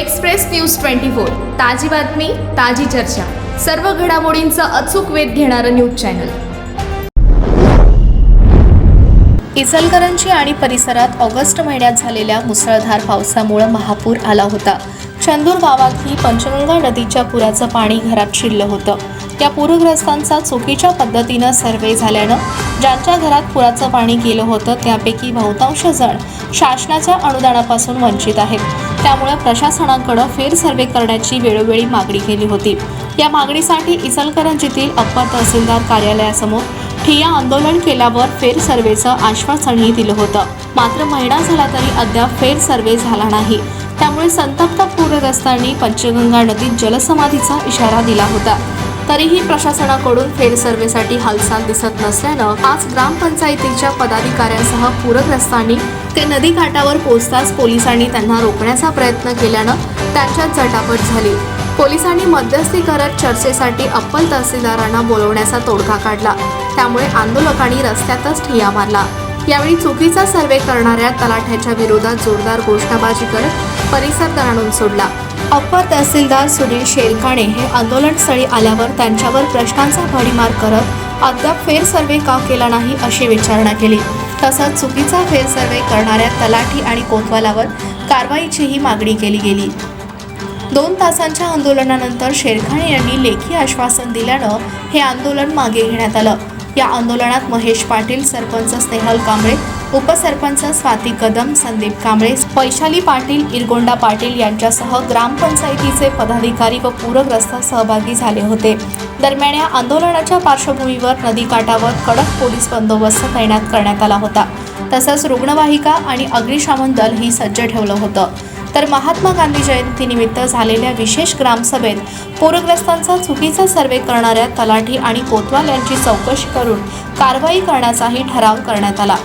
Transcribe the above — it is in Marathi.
Express news twenty four. ताजी बातमी ताजी चर्चा. सर्व घडामोडींचा अचूक वेध घेणारं न्यूज चॅनल. इचलकरंजी आणि परिसरात ऑगस्ट महिन्यात झालेल्या मुसळधार पावसामुळे महापूर आला होता. चंदूर गावातही पंचगंगा नदीच्या पुराचं पाणी घरात शिरलं होतं. या पूरग्रस्तांचा चुकीच्या पद्धतीनं सर्वे झाल्यानं ज्यांच्या घरात पुराचं पाणी गेलं होतं त्यापैकी बहुतांश जण शासनाच्या अनुदानापासून वंचित आहेत. त्यामुळे प्रशासनाकडे फेर सर्वे करण्याची वेळोवेळी मागणी केली होती. या मागणीसाठी इचलकरंजीतील अप्पर तहसीलदार कार्यालयासमोर ठिया आंदोलन केल्यावर फेर सर्वेचं आश्वासनही दिलं होतं. मात्र महिना झाला तरी अद्याप फेर सर्वे झाला नाही. त्यामुळे संतप्त पूरग्रस्तांनी पंचगंगा नदीत जलसमाधीचा इशारा दिला होता. तरीही प्रशासनाकडून फेर सर्वेसाठी हालचाल दिसत नसल्यानं आज ग्रामपंचायतीच्या पदाधिकाऱ्यांसह पूरग्रस्तांनी ते नदी घाटावर पोहोचताच पोलिसांनी त्यांना रोखण्याचा प्रयत्न केल्यानं त्यांच्यात झटापट झाली. पोलिसांनी मध्यस्थी करत चर्चेसाठी अप्पल तहसीलदारांना बोलवण्याचा तोडगा काढला. त्यामुळे आंदोलकांनी रस्त्यातच ठिया मारला. यावेळी चुकीचा सर्वे करणाऱ्या तलाठ्याच्या विरोधात जोरदार घोषणाबाजी करत परिसर दणाणून सोडला. अप्पर तहसीलदार सुनील शेरखाणे हे आंदोलनस्थळी आल्यावर त्यांच्यावर प्रश्नांचा भडीमार करत अद्याप फेर सर्वे का केला नाही अशी विचारणा केली. तसंच चुकीचा फेर सर्वे करणाऱ्या तलाठी आणि कोतवालावर कारवाईचीही मागणी केली गेली. दोन तासांच्या आंदोलनानंतर शेरखाणे यांनी लेखी आश्वासन दिल्यानं हे आंदोलन मागे घेण्यात आलं. या आंदोलनात महेश पाटील सरपंच स्नेहल कांबळे उपसरपंच स्वाती कदम संदीप कांबळे वैशाली पाटील इरगोंडा पाटील यांच्यासह ग्रामपंचायतीचे पदाधिकारी व पूरग्रस्त सहभागी झाले होते. दरम्यान या आंदोलनाच्या पार्श्वभूमीवर नदीकाठावर कडक पोलीस बंदोबस्त तैनात करण्यात आला होता. तसंच रुग्णवाहिका आणि अग्निशमन दल ही सज्ज ठेवलं होतं. तर महात्मा गांधी जयंतीनिमित्त झालेल्या विशेष ग्रामसभेत पूरग्रस्तांचा चुकीचा सर्वे करणाऱ्या तलाठी आणि कोतवाल यांची चौकशी करून कारवाई करण्याचाही ठराव करण्यात आला.